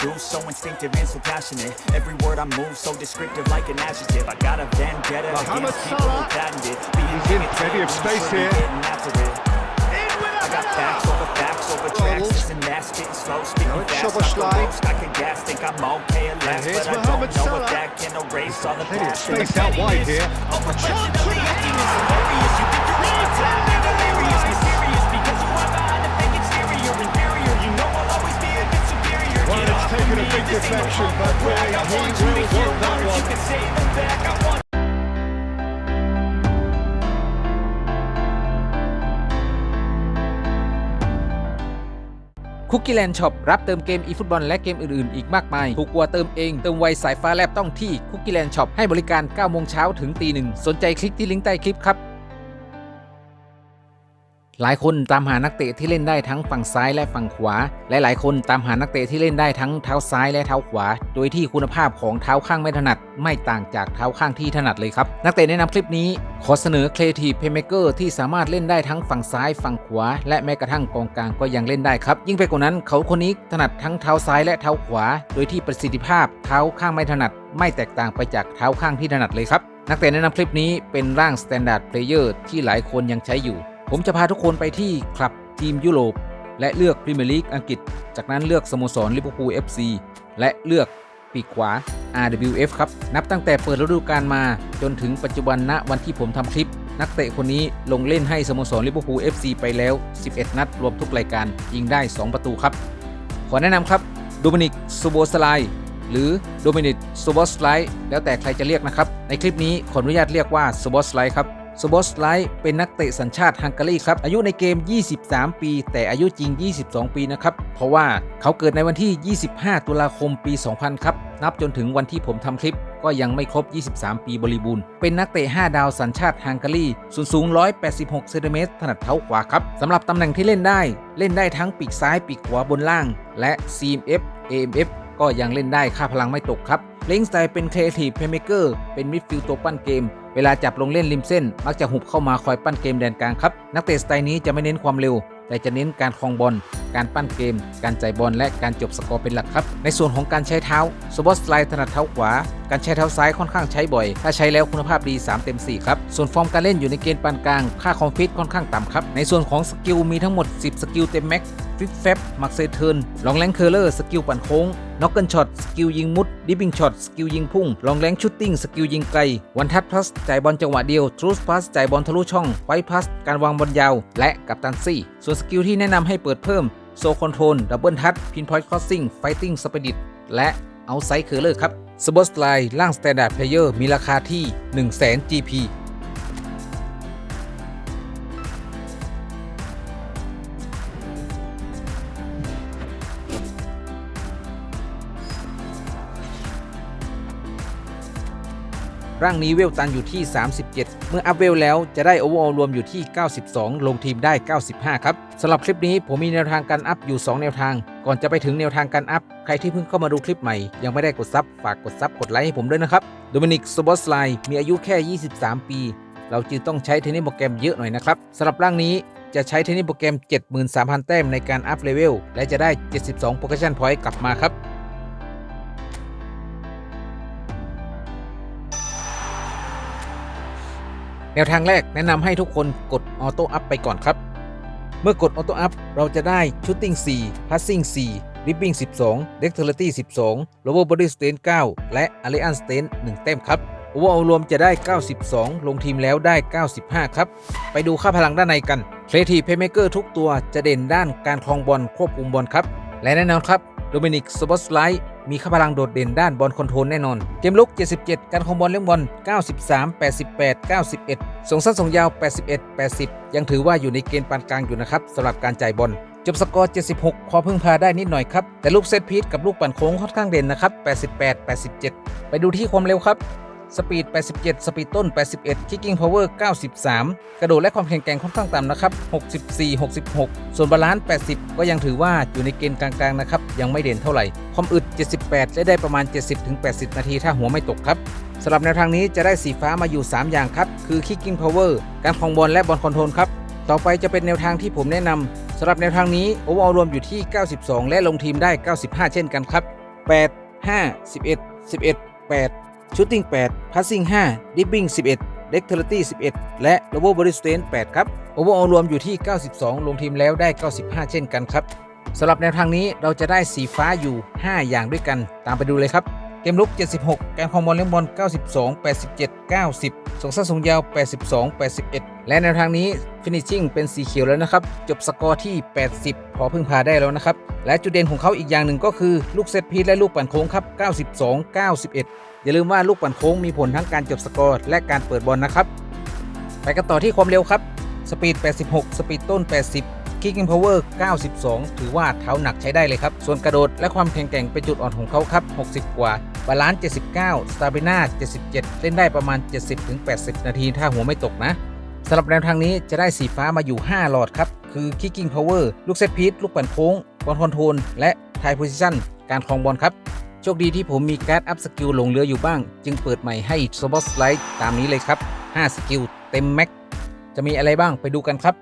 do so instinctive and so passionate Every word I move so descriptive like an adjective I got a vendetta Mohamed against people who patented Being He's in, plenty of space here. getting after it. I got facts over facts over tracks, this and that, spitting slow, speaking it's fast. I Szoboszlai. roast, I can gas, think I'm okay at last, but I don't know Salah. if that can erase all the Plenty of past. and the space out wide here. Unprofessionally acting is hilarious. You think taking a big deflection, but he will work that one. คุกกี้แลนด์ช็อปรับเติมเกมอีฟุตบอลและเกมอื่นๆ อีกมากมาย ถูกกว่าเติมเอง เติมไวสายฟ้าแลบต้องที่คุกกี้แลนด์ช็อปให้บริการ9โมงเช้าถึงตีหนึ่งสนใจคลิกที่ลิงก์ใต้คลิปครับ หลายคนตามหานักเตะที่เล่นได้ทั้งฝั่งซ้ายและฝั่งขวา และหลายคนตามหานักเตะที่เล่นได้ทั้งเท้าซ้ายและเท้าขวา โดยที่คุณภาพของเท้าข้างไม่ถนัด ไม่ต่างจากเท้าข้างที่ถนัดเลยครับ นักเตะแนะนำคลิปนี้ ขอเสนอ Creative Playmaker ที่สามารถเล่นได้ทั้งฝั่งซ้ายฝั่งขวา และแม้กระทั่งกองกลางก็ยังเล่นได้ครับ ยิ่งไปกว่านั้นเขาคนนี้ถนัดทั้งเท้าซ้ายและเท้าขวา โดยที่ประสิทธิภาพเท้าข้างไม่ถนัด ไม่แตกต่างไปจากเท้าข้างที่ถนัดเลยครับนักเตะแนะนำคลิปนี้เป็นร่าง Standard Player ที่หลายคนยังใช้อยู่ ผมจะพาทุกคนไปที่คลับทีมยุโรป และเลือกพรีเมียร์ลีกอังกฤษ จากนั้นเลือกสโมสรลิเวอร์พูล FC และเลือกปีกขวา RWF ครับ นับตั้งแต่เปิดฤดูกาลมาจนถึงปัจจุบันณวันที่ผมทำคลิป นักเตะคนนี้ลงเล่นให้สโมสรลิเวอร์พูล FC ไปแล้ว 11 นัดรวมทุกรายการยิงได้ 2 ประตูครับ ขอแนะนำครับโดมินิกซูโบสไลหรือโดมินิกซูโบสไลแล้วแต่ใครจะเรียกนะครับ ในคลิปนี้ขออนุญาตเรียกว่าซูโบสไลครับ สบอสไลท์เป็นนักเตะสัญชาติฮังการีครับ อายุในเกม 23 ปี แต่อายุจริง 22 ปีนะครับ เพราะว่าเขาเกิดในวันที่ 25 ตุลาคมปี 2000 ครับ นับจนถึงวันที่ผมทำคลิป ก็ยังไม่ครบ 23 ปีบริบูรณ์ เป็นนักเตะ 5 ดาวสัญชาติฮังการีส่วนสูง 186 เซนติเมตรถนัดเท้าขวาครับสำหรับตำแหน่งที่เล่นได้ เล่นได้ทั้งปีกซ้ายปีกขวาบนล่าง และ CMF AMF ก็ยังเล่นได้ค่าพลังไม่ตกครับเลงสไตล์เป็น Creative Playmaker เป็นมิดฟิลด์ตัวปั้นเกม เวลาจับลงเล่นริมเส้น มักจะหุบเข้ามาคอยปั้นเกมแดนกลางครับ นักเตะสไตล์นี้จะไม่เน้นความเร็ว แต่จะเน้นการครองบอล การปั้นเกม การจ่ายบอลและการจบสกอร์เป็นหลักครับ ในส่วนของการใช้เท้าสบอสไลด์ถนัดเท้าขวา การใช้เท้าซ้ายค่อนข้างใช้บ่อย ถ้าใช้แล้วคุณภาพดี 3 เต็ม 4 ครับ ส่วนฟอร์มการเล่นอยู่ในเกณฑ์ปานกลาง ค่าคอมฟิตค่อนข้างต่ำครับ ในส่วนของสกิลมีทั้งหมด 10 สกิลเต็มแม็ก ฟิตแฟบมักเซเทิร์นลองแรงเคอร์เลอร์สกิลปั่นโค้งน็อกเกิลช็อตสกิลยิงมุดดิปปิ้งช็อตสกิลยิงพุ่งลองแรงชูตติ้งสกิลยิงไกลวันทัดพลัสจ่ายบอลจังหวะเดียวทรูสพลัสจ่ายบอลทะลุช่องไฟพลัสการวางบอลยาว และกัปตันซี่ ส่วนสกิลที่แนะนำให้เปิดเพิ่มโซคอนโทรลดับเบิลทัชพินพอยต์คอสซิ่งไฟติ้งสปิริตและเอาไซเคอร์เลอร์ครับสบอสไลน์ล่าง Standard Player มีราคาที่ 1 0 0 0 0แสน GP ร่างนี้เวลตันอยู่ที่ 37 เมื่ออัพเวลแล้วจะได้โอเวอร์ออลรวมอยู่ที่ 92 ลงทีมได้ 95 ครับสำหรับคลิปนี้ผมมีแนวทางการอัพอยู่ 2 แนวทาง ก่อนจะไปถึงแนวทางการอัพ ใครที่เพิ่งเข้ามาดูคลิปใหม่ ยังไม่ได้กดซับฝากกดซับกดไลค์ให้ผมด้วยนะครับโดมินิกสบอสไลมีอายุแค่ 23 ปี เราจึงต้องใช้เทคนิคโปรแกรมเยอะหน่อยนะครับสำหรับร่างนี้จะใช้เทคนิคโปรแกรม 73,000 แต้มในการอัพเลเวลและจะได้ 72โปร c ชั่นพอยต์กลับมาครับ แนวทางแรกแนะนำให้ทุกคนกดออโต้อัพไปก่อนครับ เมื่อกดออโต้อัพเราจะได้ชูตติ้ง4 Passing 4 r i p p i n g 12 Dexterity 12 Lower Body Strength 9และ Alliance Strength 1แต้มครับ Overall รวมจะได้ 92 ลงทีมแล้วได้ 95 ครับ ไปดูค่าพลังด้านในกัน Creative Playmaker ทุกตัวจะเด่นด้านการครองบอลควบคุมบอลครับ และแน่นอนครับโดมินิกสบอสไลท์ มีค่าพลังโดดเด่นด้านบอลคอนโทรลแน่นอน เกมลุก 77 การคองบอลเลี้ยงบอล 93 88 91 ส่งสั้นส่งยาว 81 80 ยังถือว่าอยู่ในเกณฑ์ปานกลางอยู่นะครับสำหรับการจ่ายบอลจบสกอร์ 76 พอพึ่งพาได้นิดหน่อยครับ แต่ลูกเซตพีทกับลูกปั่นโค้งค่อนข้างเด่นนะครับ 88 87 ไปดูที่ความเร็วครับ สปีด 87 สปีดต้น 81 Kicking Power 93 กระโดดและความแข็งแกร่งค่อนข้างต่ำนะครับ 64 66 ส่วนบาลานซ์ 80 ก็ยังถือว่าอยู่ในเกณฑ์กลางๆนะครับ ยังไม่เด่นเท่าไหร่ ความอึด 78และได้ประมาณ 70-80 นาทีถ้าหัวไม่ตกครับสำหรับแนวทางนี้จะได้สีฟ้ามาอยู่ 3 อย่างครับ คือ Kicking Power การครองบอลและบอลคอนโทรลครับ ต่อไปจะเป็นแนวทางที่ผมแนะนำสำหรับแนวทางนี้โอเวอร์รวมอยู่ที่ 92 และลงทีมได้ 95 เช่นกันครับ 8 5 11 11 8 Shooting 8 Passing 5 Dribbling 11 Dexterity 11 และ Lower Body Strength 8ครับ โอเวอร์ออลรวมอยู่ที่ 92 ลงทีมแล้วได้ 95 เช่นกันครับสำหรับแนวทางนี้เราจะได้สีฟ้าอยู่ 5 อย่างด้วยกัน ตามไปดูเลยครับ เกมลุก 76 การครองบอลเลี้ยงบอล 92 87 90 ส่งสั้นส่งยาว 82 81 และแนวทางนี้ finishing เป็นสีเขียวแล้วนะครับ จบสกอร์ที่ 80 พอพึ่งพาได้แล้วนะครับ และจุดเด่นของเขาอีกอย่างหนึ่งก็คือลูกเซตพีซและลูกปั่นโค้งครับ 92 91 อย่าลืมว่าลูกปั่นโค้งมีผลทั้งการจบสกอร์และการเปิดบอลนะครับ ไปกันต่อที่ความเร็วครับ สปีด 86 สปีดต้น 80 Kicking Power 92 ถือว่าเท้าหนักใช้ได้เลยครับ ส่วนกระโดดและความแข็งแกร่งเป็นจุดอ่อนของเขาครับ 60 กว่า บาลานซ์ 79 Stamina 77 เล่นได้ประมาณ 70-80 นาทีถ้าหัวไม่ตกนะสำหรับแนวทางนี้จะได้สีฟ้ามาอยู่ 5 หลอดครับ คือ Kicking Power ลูกเซตพีซลูกปั่นโค้ง บอลคอนโทรล และไท p โพซิชันการครองบอลครับ โชคดีที่ผมมีการ์ดอัพสกิลหลงเหลืออยู่บ้าง จึงเปิดใหม่ให้ s b o t s l i d e ตามนี้เลยครับ 5 สกิลเต็มแม็กจะมีอะไรบ้างไปดูกันครับ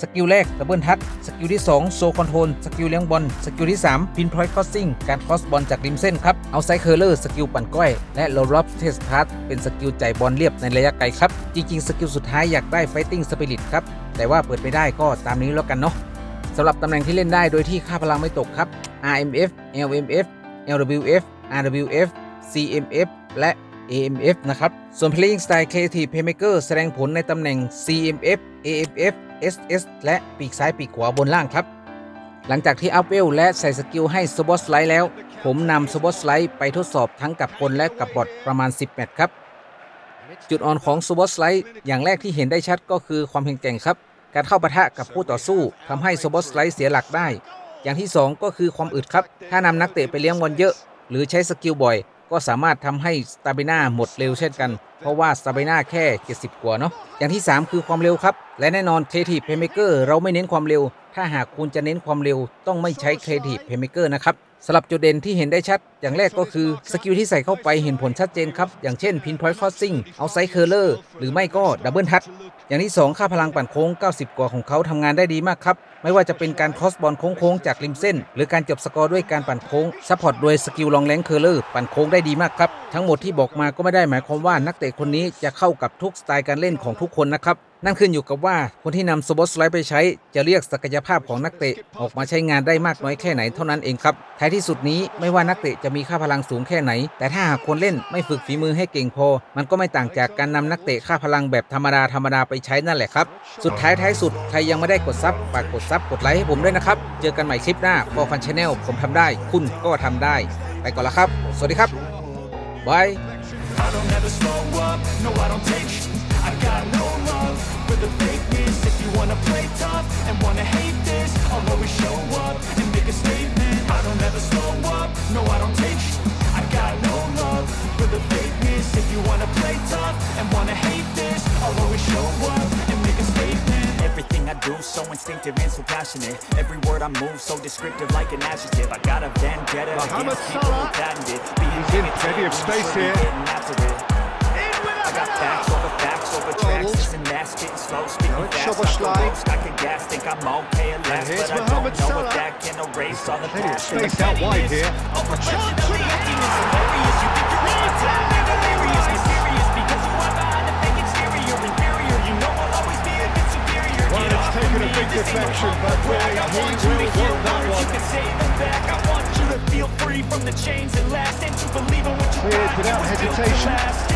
สกิลแรกดับเบิลทัชสกิลที่ 2 โซคอนโทรลสกิลเลี้ยงบอลสกิลที่ 3 พินพอยต์คอสซิ่งการคอสบอลจากริมเส้นครับ เอาไซเคอร์เลอร์สกิลปั่นก้อย และโลร o บเทสพาร์เป็นสกิลจ่ายบอลเรียบในระยะไกลครับ จริงๆ สกิลสุดท้ายอยากได้ไฟติ้งสปิริตครับ แต่ว่าเปิดไม่ได้ก็ตามนี้แล้วกันเนาะสำหรับตำแหน่งที่เล่นได้โดยที่ค่าพลังไม่ตกครับ RMF LMF LWF RWF CMF และ AMF นะครับ ส่วน Playing Style Creative Playmaker แสดงผลในตำแหน่ง CMF AMF SS และปีกซ้ายปีกขวาบนล่างครับ หลังจากที่อัพเวลและใส่สกิลให้ s w o t Slide แล้ว ผมนำ s w o t Slide ไปทดสอบทั้งกับคนและกับบอทประมาณ 10 แมตช์ครับ จุดอ่อนของ s w o t Slide อย่างแรกที่เห็นได้ชัดก็คือความแข็งแกร่งครับ การเข้าปะทะกับผู้ต่อสู้ทำให้ s w o t Slide เสียหลักได้ อย่างที่ 2 ก็คือความอึดครับ ถ้านำนักเตะไปเลี้ยงบอลเยอะ หรือใช้สกิลบ่อย ก็สามารถทำให้สตา b ิน่าหมดเร็วเช่นกัน เพราะว่าสตา b ิน่าแค่ 70 กว่าเนาะ อย่างที่ 3 คือความเร็วครับ และแน่นอน Creative Playmaker เราไม่เน้นความเร็ว ถ้าหากคุณจะเน้นความเร็วต้องไม่ใช้ Creative Playmaker นะครับสำหรับจุดเด่นที่เห็นได้ชัด อย่างแรกก็คือสกิลที่ใส่เข้าไปเห็นผลชัดเจนครับ อย่างเช่น Pinpoint Crossing เอาไซ c ์ r เลอร์หรือไม่ก็ Double Touch อย่างที่ 2 ค่าพลังปั่นโค้ง 90 กว่าของเขาทำงานได้ดีมากครับ ไม่ว่าจะเป็นการคอสบอลโค้งๆจากริมเส้น หรือการจบสกอร์ด้วยการปั่นโค้งซัพพอร์ตโดยสกิลลองแรงเคอร์เลอร์ปั่นโค้งได้ดีมากครับ ทั้งหมดที่บอกมาก็ไม่ได้หมายความว่านักเตะคนนี้จะเข้ากับทุกสไตล์การเล่นของทุกคนนะครับนั่นขึ้นอยู่กับว่าคนที่นำสปอตสไลด์ไปใช้จะเรียกศักยภาพของนักเตะออกมาใช้งานได้มากน้อยแค่ไหนเท่านั้นเองครับท้ายที่สุดนี้ไม่ว่านักเตะจะมีค่าพลังสูงแค่ไหน แต่ถ้าหากคนเล่นไม่ฝึกฝีมือให้เก่งพอ มันก็ไม่ต่างจากการนำนักเตะค่าพลังแบบธรรมดาธรรมดาไปใช้นั่นแหละครับ สุดท้ายท้ายสุดใครยังไม่ได้กดซับฝากกดซับกดไลค์ให้ผมด้วยนะครับเจอกันใหม่คลิปหน้าพอฟันชาแนลผมทำได้ คุณก็ทำได้ ไปก่อนละครับ สวัสดีครับบาย always show up and make a statement. I don't ever slow up, no I don't take sh- I got no love for the fakeness. If you wanna play tough and wanna hate this I'll always show up and make a statement. Everything I do so instinctive and so passionate. Every word I move so descriptive like an adjective. I got a vendetta Mohamed against people who patented Being He's in plenty of space here. Getting I got facts over facts over tracks. This and that, spitting slow, speaking fast. like a Szoboszlai. roast I can gas, think I'm okay at last But I don't know if that can erase all the past space out wide here. Oh, Unfortunately, emptiness hilarious. You think you're really talented, delirious Mysterious because you are behind a fake exterior Inferior, you know I'll always be a bit superior Well, Get it's off taken of a me, big this ain't no deflection, but. I he want you will to hear want that words, one. you can say them back. I want you to feel free from the chains that last. And to believe in what you Cleared got, without was built to hesitation.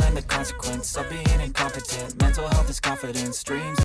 consequence of being incompetent. Mental health is confidence, dreams